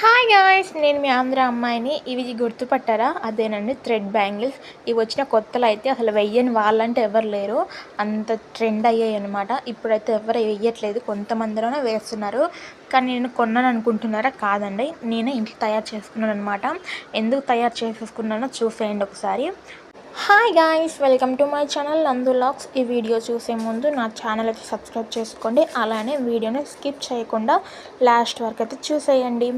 Hi guys నేను మీ ఆంధ్ర అమ్మాయిని. ఇవి గుర్తుపట్టారా? అదేనండి థ్రెడ్ బ్యాంగిల్స్. ఇవి వచ్చిన కొత్తలో అయితే అసలు వెయ్యని వాళ్ళంటే ఎవరు లేరు. అంత ట్రెండ్ అయ్యాయి అనమాట ఇప్పుడైతే ఎవరు వెయ్యట్లేదు. కొంతమందిలోనే వేస్తున్నారు. కానీ నేను కొన్నాను అనుకుంటున్నారా? కాదండి. నేనే ఇంట్లో తయారు చేసుకున్నాను అనమాట ఎందుకు తయారు చేసేసుకున్నానో చూసేయండి ఒకసారి. Hi guys welcome to my channel Nandu lakhs ఈ వీడియో చూసే ముందు నా ఛానల్ అయితే సబ్స్క్రైబ్ చేసుకోండి. అలానే వీడియోని స్కిప్ చేయకుండా లాస్ట్ వరకు అయితే చూసేయండి.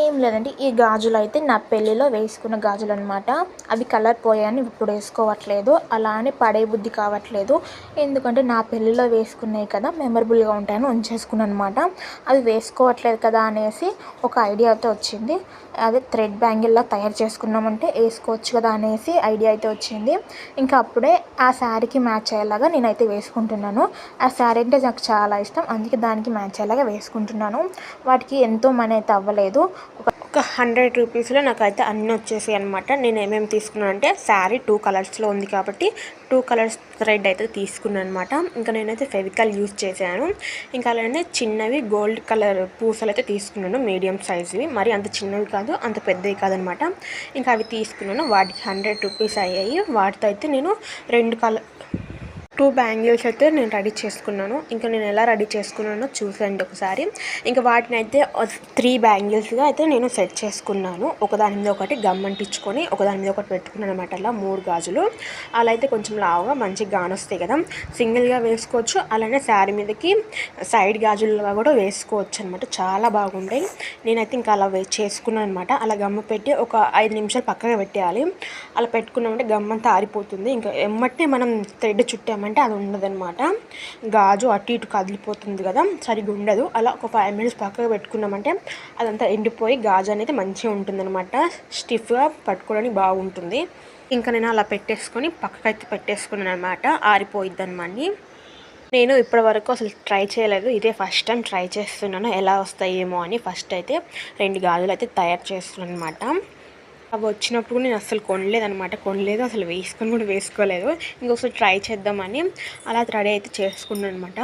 ఏం లేదండి ఈ గాజులు అయితే నా పెళ్ళిలో వేసుకున్న గాజులు అనమాట అవి కలర్ పోయాయని ఇప్పుడు వేసుకోవట్లేదు. అలానే పడే బుద్ధి కావట్లేదు. ఎందుకంటే నా పెళ్ళిలో వేసుకున్నాయి కదా మెమరబుల్గా ఉంటాయని ఉంచేసుకున్నాను అనమాట అవి వేసుకోవట్లేదు కదా అనేసి ఒక ఐడియా అయితే వచ్చింది. అదే థ్రెడ్ బ్యాంగిల్లా తయారు చేసుకున్నామంటే వేసుకోవచ్చు కదా అనేసి ఐడియా అయితే వచ్చింది. ఇంకా అప్పుడే ఆ శారీకి మ్యాచ్ అయ్యేలాగా నేనైతే వేసుకుంటున్నాను. ఆ శారీ అంటే నాకు చాలా ఇష్టం. అందుకే దానికి మ్యాచ్ అయ్యేలాగా వేసుకుంటున్నాను. వాటికి ఎంతో మనీ అయితే అవ్వలేదు. ఒక హండ్రెడ్ రూపీస్లో నాకైతే అన్నీ వచ్చేసాయి అనమాట నేను ఏమేమి తీసుకున్నాను అంటే శారీ టూ కలర్స్లో ఉంది కాబట్టి టూ కలర్స్ థ్రెడ్ అయితే తీసుకున్నాను అనమాట ఇంకా నేనైతే ఫెవికల్ యూస్ చేశాను. ఇంకా అలానే చిన్నవి గోల్డ్ కలర్ పూసలు అయితే తీసుకున్నాను మీడియం సైజువి. మరి అంత చిన్నవి కాదు అంత పెద్దవి కాదనమాట ఇంకా అవి తీసుకున్నాను వాటికి హండ్రెడ్ రూపీస్ అయ్యాయి. వాటితో అయితే నేను రెండు కలర్ టూ బ్యాంగిల్స్ అయితే నేను రెడీ చేసుకున్నాను. ఇంకా నేను ఎలా రెడీ చేసుకున్నానో చూసండి ఒకసారి. ఇంకా వాటిని అయితే త్రీ బ్యాంగిల్స్గా అయితే నేను సెట్ చేసుకున్నాను. ఒకదాని మీద ఒకటి గమ్ అంటించుకొని ఒకదాని మీద ఒకటి పెట్టుకున్నాను అనమాట అలా మూడు గాజులు. అలా అయితే కొంచెం లావుగా మంచిగా గానొస్తాయి కదా. సింగిల్గా వేసుకోవచ్చు. అలానే శారీ మీదకి సైడ్ గాజులుగా కూడా వేసుకోవచ్చు అనమాట చాలా బాగుంటాయి. నేనైతే ఇంకా అలా చేసుకున్నాను అనమాట అలా గమ్ము పెట్టి ఒక ఐదు నిమిషాలు పక్కగా పెట్టేయాలి. అలా పెట్టుకున్నామంటే గమ్మంతా ఆరిపోతుంది. ఇంకా ఎమ్మటే మనం థ్రెడ్ చుట్టామంటే అంటే అది ఉండదనమాట గాజు అటు ఇటు కదిలిపోతుంది కదా సరిగ్గా ఉండదు. అలా ఒక ఫైవ్ మినిట్స్ పక్కగా పెట్టుకున్నామంటే అదంతా ఎండిపోయి గాజు అనేది మంచిగా ఉంటుందన్నమాట. స్టిఫ్గా పట్టుకోవడానికి బాగుంటుంది. ఇంకా నేను అలా పెట్టేసుకొని పక్కకైతే పెట్టేసుకున్నాను అనమాట ఆరిపోయిద్ది అనమాట నేను ఇప్పటి వరకు అసలు ట్రై చేయలేదు. ఇదే ఫస్ట్ టైం ట్రై చేస్తున్నాను. ఎలా వస్తాయేమో అని ఫస్ట్ అయితే రెండు గాజులు అయితే తయారు చేస్తున్నాను అనమాట అవి వచ్చినప్పుడు నేను అసలు కొనలేదనమాట కొనలేదు అసలు వేసుకొని కూడా వేసుకోలేదు. ఇంకొకసారి ట్రై చేద్దామని అలా రెడీ అయితే చేసుకున్నాను అనమాట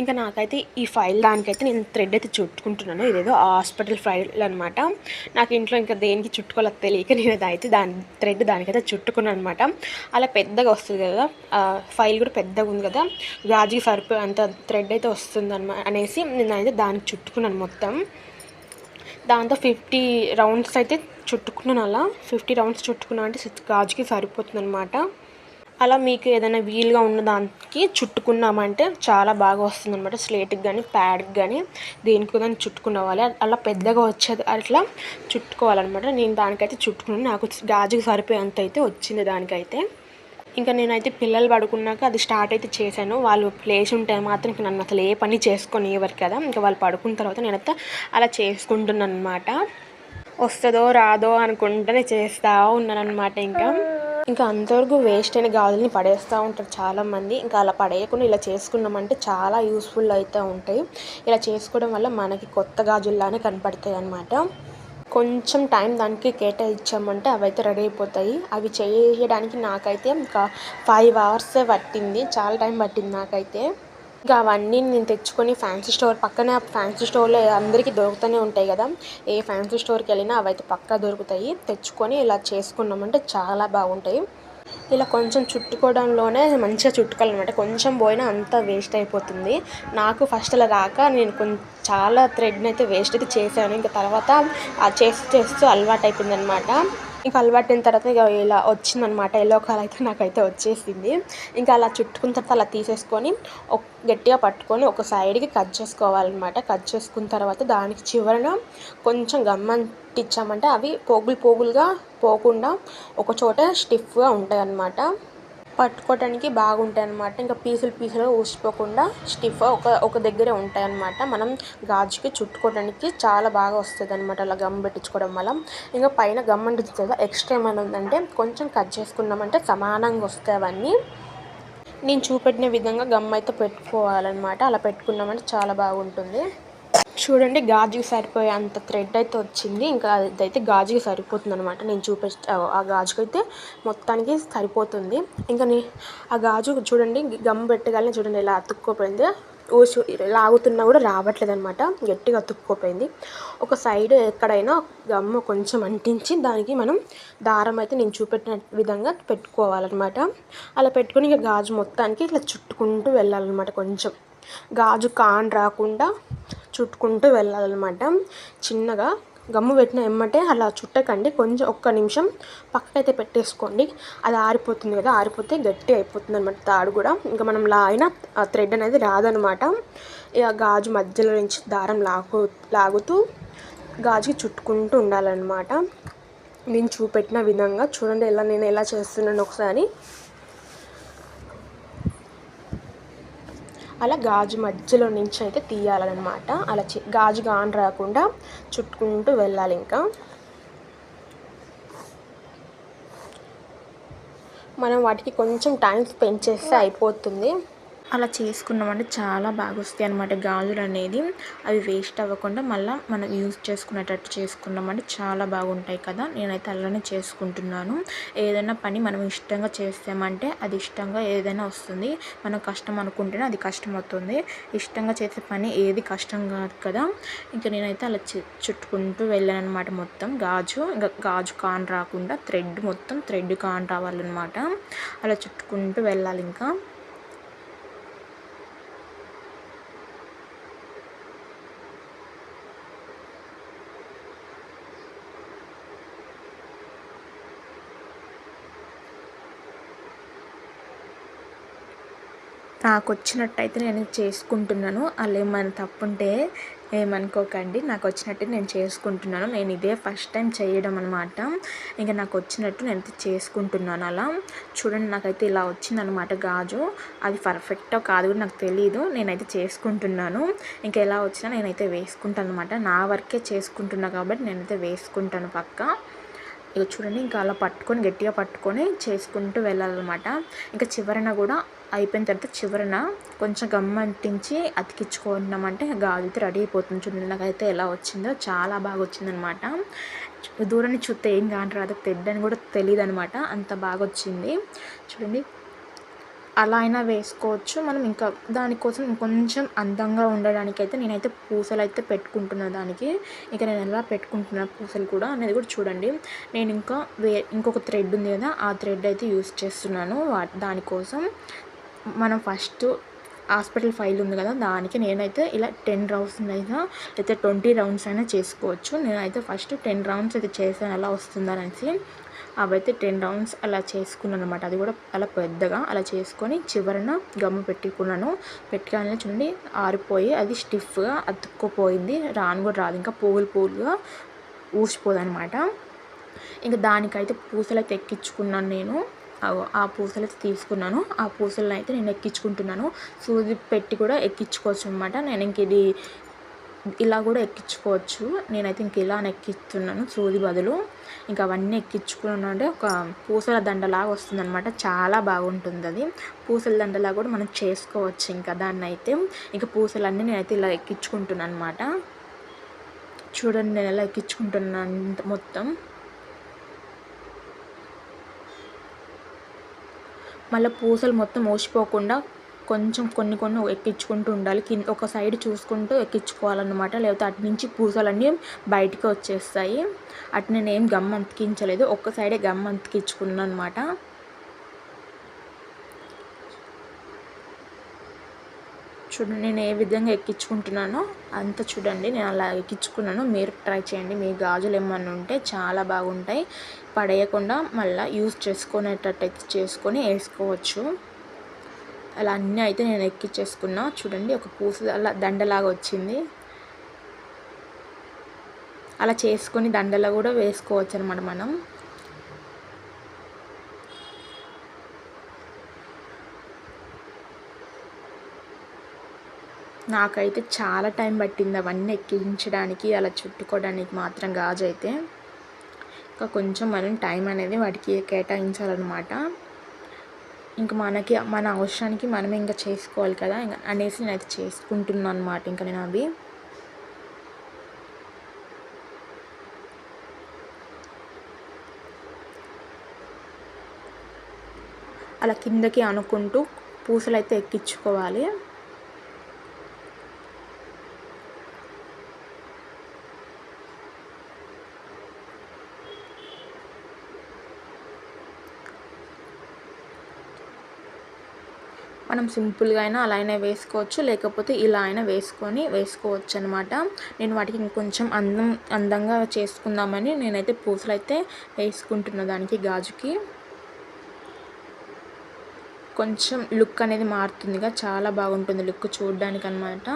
ఇంకా నాకైతే ఈ ఫైల్ దానికైతే నేను థ్రెడ్ అయితే చుట్టుకుంటున్నాను. ఇదేదో హాస్పిటల్ ఫైల్ అనమాట నాకు ఇంట్లో ఇంకా దేనికి చుట్టుకోలేదు తెలియక నేను అది అయితే దాని థ్రెడ్ దానికైతే చుట్టుకున్నాను అనమాట అలా పెద్దగా వస్తుంది కదా ఫైల్ కూడా పెద్దగా ఉంది కదా గాజుకి సరిపో అంత థ్రెడ్ అయితే వస్తుంది అనమాట అనేసి నేను అయితే దానికి చుట్టుకున్నాను మొత్తం. దాంతో ఫిఫ్టీ రౌండ్స్ అయితే చుట్టుకున్నాను అలా ఫిఫ్టీ రౌండ్స్ చుట్టుకున్నా అంటే గాజుకి సరిపోతుంది అనమాట అలా మీకు ఏదైనా వీలుగా ఉన్న దానికి చుట్టుకున్నామంటే చాలా బాగా వస్తుంది అనమాట స్లేట్కి కానీ ప్యాడ్కి కానీ దేనికి దాన్ని చుట్టుకున్నవాలి అలా పెద్దగా వచ్చేది అట్లా చుట్టుకోవాలన్నమాట. నేను దానికైతే చుట్టుకున్నాను. నాకు గాజుకి సరిపోయేంత అయితే వచ్చింది దానికైతే. ఇంకా నేనైతే పిల్లలు పడుకున్నాక అది స్టార్ట్ అయితే చేశాను. వాళ్ళు ప్లేస్ ఉంటే మాత్రం ఇంకా నన్ను అసలు ఏ పని చేసుకొని ఎవరు కదా. ఇంకా వాళ్ళు పడుకున్న తర్వాత నేనైతే అలా చేసుకుంటున్నాను అనమాట వస్తుందో రాదో అనుకుంటేనే చేస్తూ ఉన్నాను ఇంకా. ఇంకా అంతవరకు వేస్ట్ అయిన గాజుల్ని పడేస్తూ ఉంటారు చాలామంది. ఇంకా అలా పడేయకుండా ఇలా చేసుకున్నామంటే చాలా యూస్ఫుల్ అయితే ఉంటాయి. ఇలా చేసుకోవడం వల్ల మనకి కొత్త గాజుల్లానే కనపడతాయి అన్నమాట కొంచెం టైం దానికి కేటాయించామంటే అవి అయితే రెడీ అయిపోతాయి. అవి చేయడానికి నాకైతే ఇంకా ఫైవ్ అవర్సే పట్టింది. చాలా టైం పట్టింది నాకైతే. ఇంకా అవన్నీ నేను తెచ్చుకొని ఫ్యాన్సీ స్టోర్ పక్కన ఫ్యాన్సీ స్టోర్లో అందరికీ దొరుకుతూనే ఉంటాయి కదా. ఏ ఫ్యాన్సీ స్టోర్కి వెళ్ళినా అవైతే పక్కా దొరుకుతాయి. తెచ్చుకొని ఇలా చేసుకున్నామంటే చాలా బాగుంటాయి. ఇలా కొంచెం చుట్టుకోవడంలోనే మంచిగా చుట్టుకోవాలన్నమాట కొంచెం పోయినా అంతా వేస్ట్ అయిపోతుంది. నాకు ఫస్ట్ అలా రాక నేను కొంచెం చాలా థ్రెడ్ని అయితే వేస్ట్ అయితే చేశాను. ఇంకా తర్వాత ఆ చేస్తూ చేస్తూ అలవాటు అయిపోయింది అనమాట ఇంకా అలవాటైన తర్వాత ఇక ఇలా వచ్చిందనమాట ఎల్లో కలర్ అయితే నాకైతే వచ్చేసింది. ఇంకా అలా చుట్టుకున్న తర్వాత అలా తీసేసుకొని గట్టిగా పట్టుకొని ఒక సైడ్కి కట్ చేసుకోవాలన్నమాట. కట్ చేసుకున్న తర్వాత దానికి చివరన కొంచెం గమ్మంటిచ్చామంటే అవి పోగులు పోగులుగా పోకుండా ఒక చోట స్టిఫ్గా ఉంటాయి అన్నమాట పట్టుకోవడానికి బాగుంటాయి అన్నమాట ఇంకా పీసులు పీసులు ఊసిపోకుండా స్టిఫ్ ఒక ఒక దగ్గరే ఉంటాయి అన్నమాట మనం గాజుకి చుట్టుకోవడానికి చాలా బాగా వస్తుంది అనమాట అలా గమ్ పెట్టించుకోవడం వల్ల. ఇంకా పైన గమ్ అంటుంది ఎక్స్ట్రా ఏమైనా ఉందంటే కొంచెం కట్ చేసుకున్నామంటే సమానంగా వస్తాయి అవన్నీ. నేను చూపెట్టిన విధంగా గమ్ అయితే పెట్టుకోవాలన్నమాట. అలా పెట్టుకున్నామంటే చాలా బాగుంటుంది. చూడండి గాజుకి సరిపోయే అంత థ్రెడ్ అయితే వచ్చింది. ఇంకా అదైతే గాజుకి సరిపోతుంది అనమాట నేను చూపి ఆ గాజుకి అయితే మొత్తానికి సరిపోతుంది. ఇంకా నీ ఆ గాజు చూడండి గమ్ పెట్టగానే చూడండి ఇలా అతుక్కోపోయింది. ఊసు లాగుతున్నా కూడా రావట్లేదు అనమాట గట్టిగా అతుక్కుపోయింది. ఒక సైడ్ ఎక్కడైనా గమ్ము కొంచెం అంటించి దానికి మనం దారం అయితే నేను చూపెట్టిన విధంగా పెట్టుకోవాలన్నమాట. అలా పెట్టుకొని ఇక గాజు మొత్తానికి ఇట్లా చుట్టుకుంటూ వెళ్ళాలన్నమాట కొంచెం. గాజు కాన్ రాకుండా చుట్టుకుంటూ వెళ్ళాలన్నమాట. చిన్నగా గమ్ము పెట్టిన ఎమ్మటే అలా చుట్టకండి. కొంచెం ఒక్క నిమిషం పక్కకైతే పెట్టేసుకోండి. అది ఆరిపోతుంది కదా ఆరిపోతే గట్టి అయిపోతుంది అనమాట తాడు కూడా. ఇంకా మనం లాగిన ఆ థ్రెడ్ అనేది రాదనమాట ఇక గాజు మధ్యలో నుంచి దారం లాగు లాగుతూ గాజుకి చుట్టుకుంటూ ఉండాలన్నమాట. నేను చూపెట్టిన విధంగా చూడండి ఎలా నేను ఎలా చేస్తున్నాను ఒకసారి. అలా గాజు మధ్యలో నుంచి అయితే తీయాలన్నమాట అలా గాజు గాన్ రాకుండా చుట్టుకుంటూ వెళ్ళాలి ఇంకా. మనం వాటికి కొంచెం టైం స్పెండ్ చేస్తే అయిపోతుంది. అలా చేసుకున్నామంటే చాలా బాగా వస్తాయి అనమాట గాజులు అనేది. అవి వేస్ట్ అవ్వకుండా మళ్ళీ మనం యూజ్ చేసుకునేటట్టు చేసుకున్నామంటే చాలా బాగుంటాయి కదా. నేనైతే అలానే చేసుకుంటున్నాను. ఏదైనా పని మనం ఇష్టంగా చేస్తామంటే అది ఇష్టంగా ఏదైనా వస్తుంది. మనం కష్టం అనుకుంటేనే అది కష్టం అవుతుంది. ఇష్టంగా చేసే పని ఏది కష్టం కాదు కదా. ఇంకా నేనైతే అలా చుట్టుకుంటూ వెళ్ళాను అనమాట మొత్తం గాజు. ఇంకా గాజు కాన్ రాకుండా థ్రెడ్ మొత్తం థ్రెడ్ కాన్ రావాలన్నమాట. అలా చుట్టుకుంటూ వెళ్ళాలి ఇంకా. నాకు వచ్చినట్టయితే నేను చేసుకుంటున్నాను. అలా ఏమైనా తప్పుంటే ఏమనుకోకండి. నాకు వచ్చినట్టు నేను చేసుకుంటున్నాను. నేను ఇదే ఫస్ట్ టైం చేయడం అనమాట ఇంకా నాకు వచ్చినట్టు నేను చేసుకుంటున్నాను అలా. చూడండి నాకైతే ఇలా వచ్చిందనమాట గాజు. అది పర్ఫెక్టో కాదు కూడా నాకు తెలియదు నేనైతే చేసుకుంటున్నాను. ఇంకా ఎలా వచ్చినా నేనైతే వేసుకుంటాను అనమాట నా వర్కే చేసుకుంటున్నా కాబట్టి నేనైతే వేసుకుంటాను పక్క. ఇక చూడండి ఇంకా అలా పట్టుకొని గట్టిగా పట్టుకొని చేసుకుంటూ వెళ్ళాలన్నమాట. ఇంకా చివరన కూడా అయిపోయిన తర్వాత చివరన కొంచెం గమ్మంటించి అతికించుకున్నామంటే గాజు అయితే రెడీ అయిపోతుంది చూడండి. నాకైతే ఎలా వచ్చిందో చాలా బాగా వచ్చిందనమాట. దూరాన్ని చూస్తే ఏం కాని రాదు. తెడ్డని కూడా తెలియదు అనమాట అంత బాగా వచ్చింది. చూడండి. అలా అయినా వేసుకోవచ్చు. మనం ఇంకా దానికోసం ఇంకొంచెం అందంగా ఉండడానికి అయితే నేనైతే పూసలు అయితే పెట్టుకుంటున్నాను దానికి. ఇక నేను ఎలా పెట్టుకుంటున్నా పూసలు కూడా అనేది కూడా చూడండి. నేను ఇంకా వే ఇంకొక థ్రెడ్ ఉంది కదా ఆ థ్రెడ్ అయితే యూస్ చేస్తున్నాను. వా దానికోసం మనం ఫస్ట్ హాస్పిటల్ ఫైల్ ఉంది కదా దానికి నేనైతే ఇలా టెన్ రౌండ్స్ అయినా లేకపోతే ట్వంటీ రౌండ్స్ అయినా చేసుకోవచ్చు. నేనైతే ఫస్ట్ టెన్ రౌండ్స్ అయితే చేసాను అలా వస్తుందనేసి అవైతే టెన్ రౌండ్స్ అలా చేసుకున్నాను అనమాట అది కూడా అలా పెద్దగా అలా చేసుకొని చివరన గమ్ము పెట్టుకున్నాను. పెట్టుకోవాలని చూడండి ఆరిపోయి అది స్టిఫ్గా అతుక్కుపోయింది. రాను కూడా రాదు. ఇంకా పోగులు పోగులుగా ఊసిపోదనమాట ఇంకా దానికైతే పూసలు అయితే ఎక్కించుకున్నాను నేను. ఆ పూసలు అయితే తీసుకున్నాను. ఆ పూసలను అయితే నేను ఎక్కించుకుంటున్నాను. సూది పెట్టి కూడా ఎక్కించుకోవచ్చు అనమాట నేను ఇంక ఇది ఇలా కూడా ఎక్కించుకోవచ్చు. నేనైతే ఇంక ఇలా ఎక్కిస్తున్నాను సూది బదులు. ఇంకా అవన్నీ ఎక్కించుకున్నాను అంటే ఒక పూసల దండలాగా వస్తుంది అనమాట చాలా బాగుంటుంది అది. పూసల దండలా కూడా మనం చేసుకోవచ్చు ఇంకా దాన్ని అయితే ఇంకా పూసలన్నీ నేనైతే ఇలా ఎక్కించుకుంటున్నాను అనమాట చూడండి నేను ఎలా ఎక్కించుకుంటున్నాను మొత్తం. మళ్ళీ పూసలు మొత్తం మోసిపోకుండా కొంచెం కొన్ని కొన్ని ఎక్కించుకుంటూ ఉండాలి. కింద ఒక సైడ్ చూసుకుంటూ ఎక్కించుకోవాలన్నమాట. లేకపోతే అటు నుంచి పూసలన్నీ బయటికి వచ్చేస్తాయి. అటు నేను ఏం గమ్ అంతికించలేదు. ఒక్క సైడే గమ్ అంతికించుకున్నాను అనమాట చూడండి నేను ఏ విధంగా ఎక్కించుకుంటున్నానో అంత చూడండి నేను అలా ఎక్కించుకున్నాను. మీరు ట్రై చేయండి. మీ గాజులు ఏమన్నా ఉంటే చాలా బాగుంటాయి. పడేయకుండా మళ్ళీ యూజ్ చేసుకునేటట్టయితే చేసుకొని వేసుకోవచ్చు. అలా అన్నీ అయితే నేను ఎక్కించేసుకున్నా. చూడండి ఒక పూస అలా దండలాగా వచ్చింది. అలా చేసుకొని దండలో కూడా వేసుకోవచ్చు అనమాట మనం. నాకైతే చాలా టైం పట్టింది అవన్నీ ఎక్కించడానికి అలా చుట్టుకోవడానికి మాత్రం గాజు అయితే. ఇంకా కొంచెం మనం టైం అనేది వాటికి కేటాయించాలన్నమాట. ఇంకా మనకి మన అవసరానికి మనమే ఇంకా చేసుకోవాలి కదా ఇంకా అనేసి నేనైతే చేసుకుంటున్నాను అనమాట ఇంకా నేను అవి. అలా కిందకి అనుకుంటూ పూసలు అయితే ఎక్కించుకోవాలి. మనం సింపుల్గా అయినా అలా అయినా వేసుకోవచ్చు లేకపోతే ఇలా అయినా వేసుకొని వేసుకోవచ్చు అనమాట నేను వాటికి ఇంకొంచెం అందం అందంగా చేసుకుందామని నేనైతే పూసలు అయితే వేసుకుంటున్న దానికి గాజుకి. కొంచెం లుక్ అనేది మారుతుందిగా చాలా బాగుంటుంది లుక్ చూడడానికి అనమాట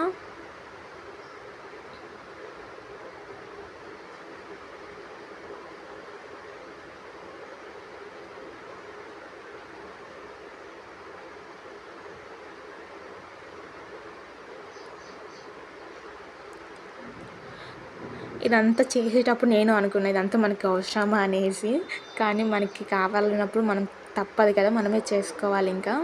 ఇదంతా చేసేటప్పుడు నేను అనుకున్నా ఇదంతా మనకి అవసరమా అనేసి. కానీ మనకి కావాలన్నప్పుడు మనం తప్పదు కదా మనమే చేసుకోవాలి ఇంకా.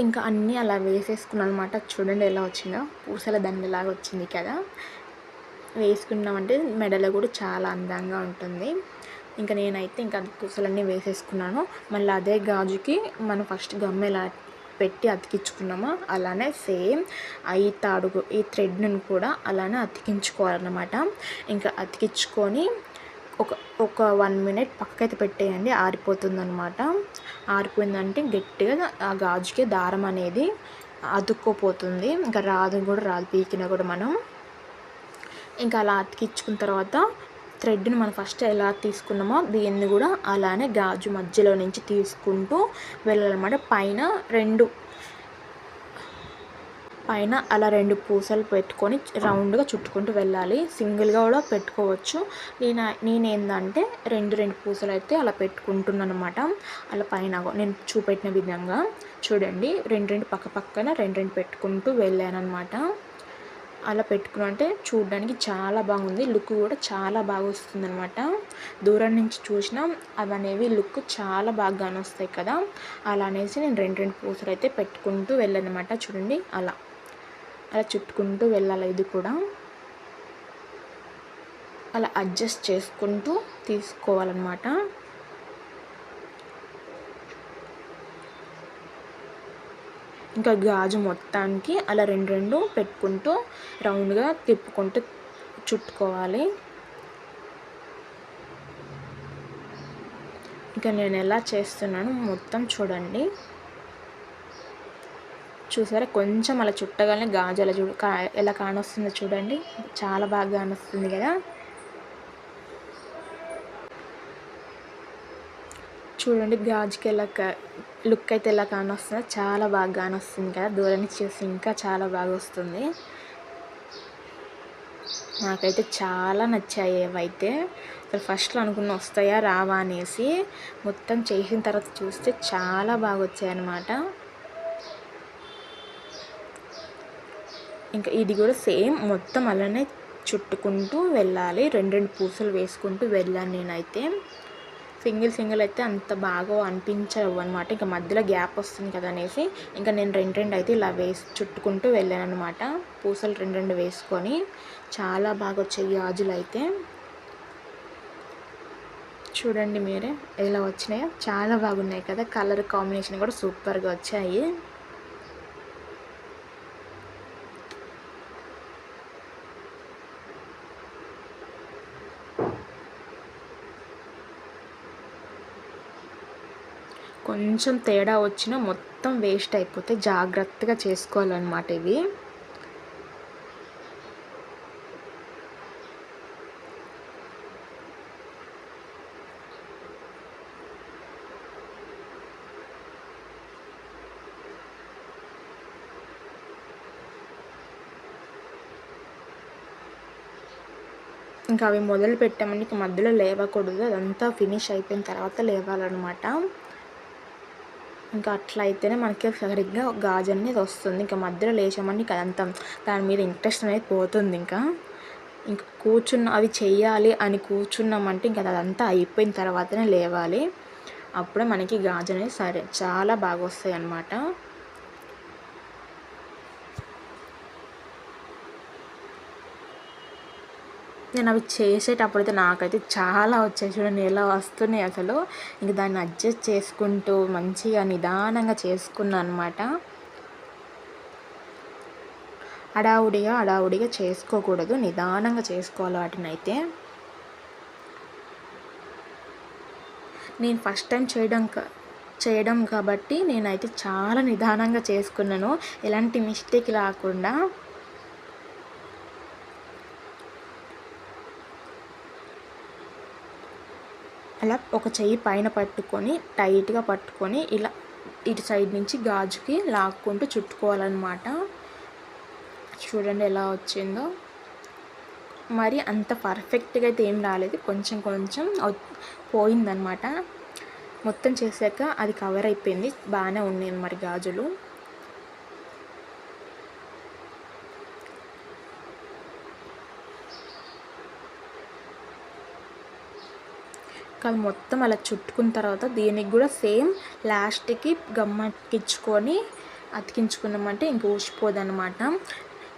ఇంకా అన్నీ అలా వేసేసుకున్నాను అనమాట చూడండి ఎలా వచ్చిందో. పూసల దండలాగా వచ్చింది కదా. వేసుకున్నామంటే మెడలో కూడా చాలా అందంగా ఉంటుంది. ఇంకా నేనైతే ఇంకా పూసలన్నీ వేసేసుకున్నాను. మళ్ళీ అదే గాజుకి మనం ఫస్ట్ గమ్ ఎలా పెట్టి అతికించుకున్నామో అలానే సేమ్ ఈ తాడుగు ఈ థ్రెడ్ని కూడా అలానే అతికించుకోవాలన్నమాట. ఇంకా అతికించుకొని ఒక ఒక వన్ మినిట్ పక్కకి పెట్టేయండి ఆరిపోతుంది అనమాట ఆరిపోయిందంటే గట్టిగా ఆ గాజుకి దారం అనేది అతుక్కోపోతుంది. ఇంకా రాదు కూడా రాదు పీకినా కూడా మనం. ఇంకా అలా అతికించుకున్న తర్వాత థ్రెడ్ని మనం ఫస్ట్ ఎలా తీసుకున్నామో దీన్ని కూడా అలానే గాజు మధ్యలో నుంచి తీసుకుంటూ వెళ్ళాలన్నమాట. పైన రెండు పైన అలా రెండు పూసలు పెట్టుకొని రౌండ్గా చుట్టుకుంటూ వెళ్ళాలి. సింగిల్గా కూడా పెట్టుకోవచ్చు. నేను నేను ఏంటంటే రెండు రెండు పూసలు అయితే అలా పెట్టుకుంటున్నాను అనమాట అలా పైన నేను చూపెట్టిన విధంగా చూడండి. రెండు రెండు పక్క పక్కన రెండు రెండు పెట్టుకుంటూ వెళ్ళాను అనమాట అలా పెట్టుకుని అంటే చూడడానికి చాలా బాగుంది. లుక్ కూడా చాలా బాగా వస్తుంది అనమాట దూరం నుంచి చూసినా అవి అనేవి లుక్ చాలా బాగా వస్తాయి కదా. అలా అనేసి నేను రెండు రెండు పూసలు అయితే పెట్టుకుంటూ వెళ్ళాను అనమాట చూడండి అలా. అలా చుట్టుకుంటూ వెళ్ళాలి ఇది కూడా. అలా అడ్జస్ట్ చేసుకుంటూ తీసుకోవాలన్నమాట. ఇంకా గాజు మొత్తానికి అలా రెండు రెండు పెట్టుకుంటూ రౌండ్గా తిప్పుకుంటూ చుట్టుకోవాలి. ఇంకా నేను ఎలా చేస్తున్నాను మొత్తం చూడండి. చూసారా? కొంచెం అలా చుట్టగానే గాజు అలా చూడు ఎలా కానొస్తుందో చూడండి. చాలా బాగా కానొస్తుంది కదా. చూడండి గాజుకి ఎలా లుక్ అయితే ఎలా కానొస్తుందో. చాలా బాగా కానొస్తుంది కదా. దూరం చూసి ఇంకా చాలా బాగా వస్తుంది. నాకైతే చాలా నచ్చాయి ఏవైతే. అసలు ఫస్ట్లో అనుకున్న వస్తాయా? రావా అనేసి. మొత్తం చేసిన తర్వాత చూస్తే చాలా బాగా వచ్చాయి అన్నమాట ఇంకా ఇది కూడా సేమ్ మొత్తం అలానే చుట్టుకుంటూ వెళ్ళాలి. రెండు రెండు పూసలు వేసుకుంటూ వెళ్ళాను నేనైతే. సింగిల్ సింగిల్ అయితే అంత బాగా అనిపించవు అనమాట ఇంకా మధ్యలో గ్యాప్ వస్తుంది కదా అనేసి. ఇంకా నేను రెండు రెండు అయితే ఇలా వేసి చుట్టుకుంటూ వెళ్ళాను అనమాట పూసలు రెండు రెండు వేసుకొని. చాలా బాగా వచ్చాయి గాజులు అయితే. చూడండి మీరే ఎలా వచ్చినాయో. చాలా బాగున్నాయి కదా. కలర్ కాంబినేషన్ కూడా సూపర్గా వచ్చాయి. కొంచెం తేడా వచ్చినా మొత్తం వేస్ట్ అయిపోతే జాగ్రత్తగా చేసుకోవాలన్నమాట ఇవి. ఇంకా అవి మొదలు పెట్టామని మధ్యలో లేవకూడదు అదంతా ఫినిష్ అయిపోయిన తర్వాత లేవాలన్నమాట. ఇంకా అట్లా అయితేనే మనకి సరిగ్గా గాజు అనేది వస్తుంది. ఇంకా మధ్యలో లేచామని అదంతా దాని మీద ఇంట్రెస్ట్ అనేది పోతుంది ఇంకా. ఇంకా కూర్చున్న అవి చెయ్యాలి అని కూర్చున్నామంటే ఇంకా అదంతా అయిపోయిన తర్వాతనే లేవాలి. అప్పుడే మనకి గాజు అనేది సరే చాలా బాగా వస్తాయి అన్నమాట నేను అవి చేసేటప్పుడు అయితే నాకైతే చాలా వచ్చాయి. చూడండి ఎలా వస్తున్నాయి అసలు. ఇంక దాన్ని అడ్జస్ట్ చేసుకుంటూ మంచిగా నిదానంగా చేసుకున్నాను అనమాట హడావుడిగా హడావుడిగా చేసుకోకూడదు. నిదానంగా చేసుకోవాలి వాటిని అయితే నేను ఫస్ట్ టైం చేయడం చేయడం కాబట్టి నేనైతే చాలా నిదానంగా చేసుకున్నాను. ఎలాంటి మిస్టేక్ రాకుండా. అలా ఒక చెయ్యి పైన పట్టుకొని టైట్గా పట్టుకొని ఇలా ఇటు సైడ్ నుంచి గాజుకి లాక్కుంటూ చుట్టుకోవాలన్నమాట. చూడండి ఎలా వచ్చిందో. మరి అంత పర్ఫెక్ట్గా అయితే ఏం రాలేదు. కొంచెం కొంచెం పోయిందనమాట మొత్తం చేశాక అది కవర్ అయిపోయింది. బాగానే ఉన్నాయి మరి గాజులు. కానీ మొత్తం అలా చుట్టుకున్న తర్వాత దీనికి కూడా సేమ్ లాస్ట్కి గమ్మకిచ్చుకొని అతికించుకున్నామంటే ఇంక ఊసిపోదనమాట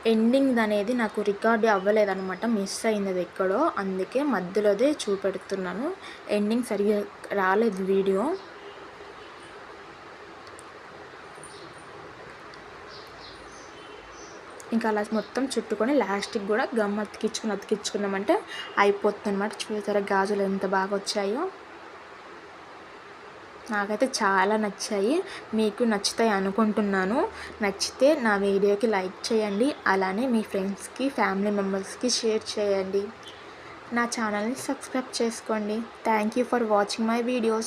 ఎండింగ్ అనేది నాకు రికార్డ్ అవ్వలేదనమాట మిస్ అయింది అది ఎక్కడో. అందుకే మధ్యలోదే చూపెడుతున్నాను. ఎండింగ్ సరిగ్గా రాలేదు వీడియో. ఇంకా అలా మొత్తం చుట్టుకొని లాస్ట్కి కూడా గమ్ అతికించుకుని అతికించుకున్నామంటే అయిపోతుంది అనమాట చూసారా గాజులు ఎంత బాగా వచ్చాయో. నాకైతే చాలా నచ్చాయి. మీకు నచ్చుతాయి అనుకుంటున్నాను. నచ్చితే నా వీడియోకి లైక్ చేయండి. అలానే మీ ఫ్రెండ్స్కి ఫ్యామిలీ మెంబర్స్కి షేర్ చేయండి. నా ఛానల్ని సబ్స్క్రైబ్ చేసుకోండి. Thank you for watching my videos